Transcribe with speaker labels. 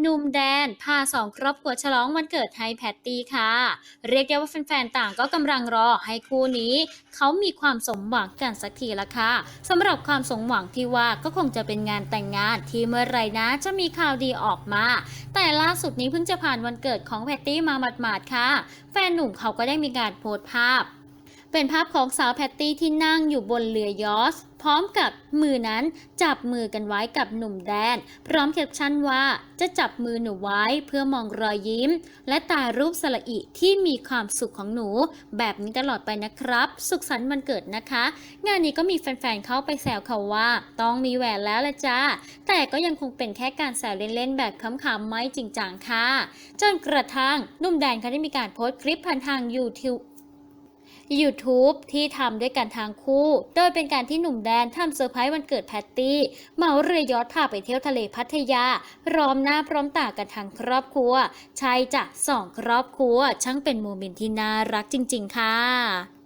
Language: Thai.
Speaker 1: หนุ่มแดน พาสองครอบครัวฉลองวันเกิดให้แพตตี้ค่ะ เรียกได้ว่าแฟนๆ ต่างก็กำลังรอให้คู่นี้ เขามีความสมหวังกันสักทีละค่ะสำหรับความสมหวังที่ว่าก็คงจะเป็นงานแต่งงานที่เมื่อไรนะจะมีข่าวดีออกมา แต่ล่าสุดนี้เพิ่งจะผ่านวันเกิดของแพตตี้มาหมาดๆค่ะ แฟนหนุ่มเขาก็ได้มีการโพสต์ภาพ เป็นภาพของสาวแพตตี้ที่นั่งอยู่บนเรือยอชต์พร้อมกับมือนั้นจับมือกันไว้กับหนุ่มแดน พร้อมแคปชั่นว่าจะจับมือหนูไว้เพื่อมองรอยยิ้ม และตารูปสละอิที่มีความสุขของหนู แบบนี้ตลอดไปนะครับ สุขสันต์วันเกิดนะคะ งานนี้ก็มีแฟนๆเข้าไปแซวเขาว่า ต้องมีแหวนแล้วละจ้า แต่ก็ยังคงเป็นแค่การแซวเล่นๆ แบบขำๆไม่จริงจังค่ะ จนกระทั่งหนุ่มแดนเขาได้มีการโพสต์คลิปผ่านทาง YouTube YouTube ที่ทำด้วยกันทางคู่ โดยเป็นการที่หนุ่มแดนทำเซอร์ไพรส์วันเกิดแพตตี้เหมาเรือยอทพาไปเที่ยวทะเลพัทยาพร้อมหน้าพร้อมตากันทางครอบครัว ใช่จ้ะสองครอบครัว ช่างเป็นโมเมนต์ที่น่ารักจริง ๆ ค่ะ